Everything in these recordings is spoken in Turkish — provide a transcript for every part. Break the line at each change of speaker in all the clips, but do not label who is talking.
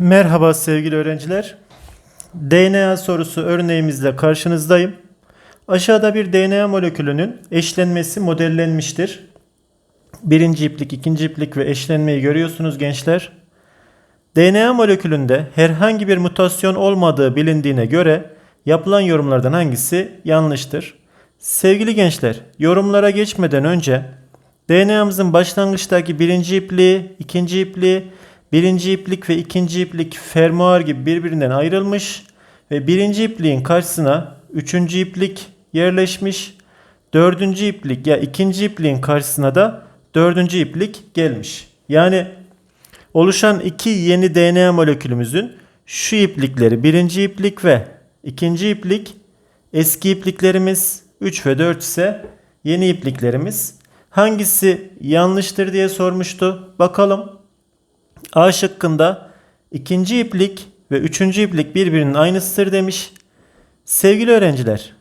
Merhaba sevgili öğrenciler. DNA sorusu örneğimizle karşınızdayım. Aşağıda bir DNA molekülünün eşlenmesi modellenmiştir. Birinci iplik, ikinci iplik ve eşlenmeyi görüyorsunuz gençler. DNA molekülünde herhangi bir mutasyon olmadığı bilindiğine göre yapılan yorumlardan hangisi yanlıştır? Sevgili gençler, yorumlara geçmeden önce DNA'mızın başlangıçtaki birinci ipliği, ikinci ipliği, birinci iplik ve ikinci iplik fermuar gibi birbirinden ayrılmış ve birinci ipliğin karşısına üçüncü iplik yerleşmiş, dördüncü iplik ya ikinci ipliğin karşısına da dördüncü iplik gelmiş. Yani oluşan iki yeni DNA molekülümüzün şu iplikleri birinci iplik ve ikinci iplik eski ipliklerimiz 3 ve 4 ise yeni ipliklerimiz. Hangisi yanlıştır diye sormuştu. Bakalım. A şıkkında ikinci iplik ve üçüncü iplik birbirinin aynısıdır demiş. Sevgili öğrenciler,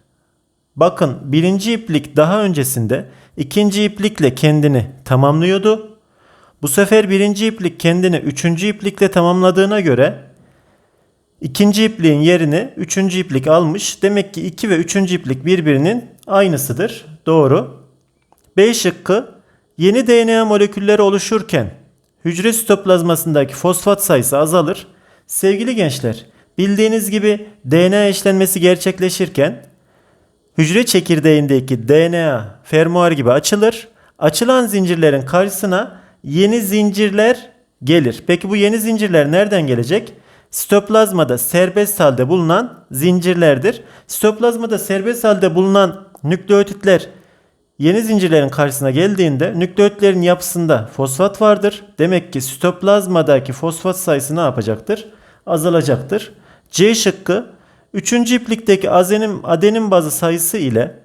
bakın birinci iplik daha öncesinde ikinci iplikle kendini tamamlıyordu. Bu sefer birinci iplik kendini üçüncü iplikle tamamladığına göre ikinci ipliğin yerini üçüncü iplik almış. Demek ki iki ve üçüncü iplik birbirinin aynısıdır. Doğru. B şıkkı yeni DNA molekülleri oluşurken hücre sitoplazmasındaki fosfat sayısı azalır. Sevgili gençler, bildiğiniz gibi DNA eşlenmesi gerçekleşirken hücre çekirdeğindeki DNA fermuar gibi açılır. Açılan zincirlerin karşısına yeni zincirler gelir. Peki bu yeni zincirler nereden gelecek? Sitoplazmada serbest halde bulunan zincirlerdir. Sitoplazmada serbest halde bulunan nükleotitler Yeni zincirlerin karşısına geldiğinde nükleotlerin yapısında fosfat vardır. Demek ki sitoplazmadaki fosfat sayısı ne yapacaktır? Azalacaktır. C şıkkı 3. iplikteki adenin, adenin bazı sayısı ile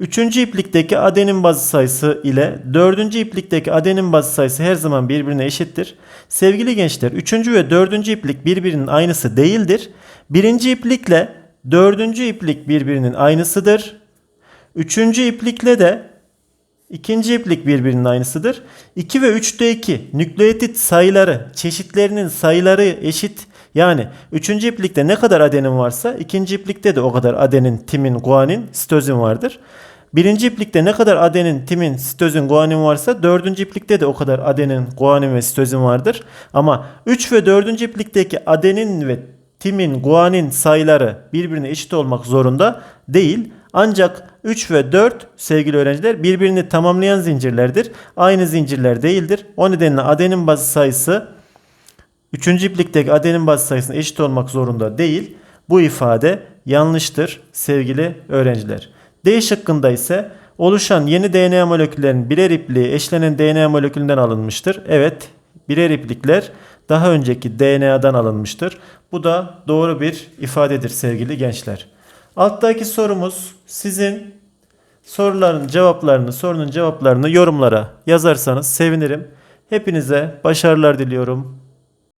3. iplikteki adenin bazı sayısı ile 4. iplikteki adenin bazı sayısı her zaman birbirine eşittir. Sevgili gençler 3. ve 4. iplik birbirinin aynısı değildir. 1. iplikle 4. iplik birbirinin aynısıdır. Üçüncü iplikle de ikinci iplik birbirinin aynısıdır. 2 ve 3'te 2 nükleotit sayıları, çeşitlerinin sayıları eşit. Yani üçüncü iplikte ne kadar adenin varsa ikinci iplikte de o kadar adenin, timin, guanin, sitozin vardır. Birinci iplikte ne kadar adenin, timin, sitozin, guanin varsa dördüncü iplikte de o kadar adenin, guanin ve sitozin vardır. Ama 3 ve dördüncü iplikteki adenin ve timin, guanin sayıları birbirine eşit olmak zorunda değil. Ancak 3 ve 4 sevgili öğrenciler birbirini tamamlayan zincirlerdir. Aynı zincirler değildir. O nedenle adenin bazı sayısı 3. iplikteki adenin bazı sayısına eşit olmak zorunda değil. Bu ifade yanlıştır sevgili öğrenciler. D şıkkında ise oluşan yeni DNA moleküllerinin birer ipliği eşlenen DNA molekülünden alınmıştır. Evet birer iplikler daha önceki DNA'dan alınmıştır. Bu da doğru bir ifadedir sevgili gençler. Alttaki sorumuz sizin soruların cevaplarını, sorunun cevaplarını yorumlara yazarsanız sevinirim. Hepinize başarılar diliyorum.